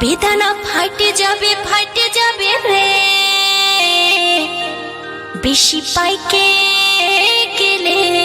বেদানা ফাটে যাবে ফাটে যাবে রে। বেশি পাইকে গেলে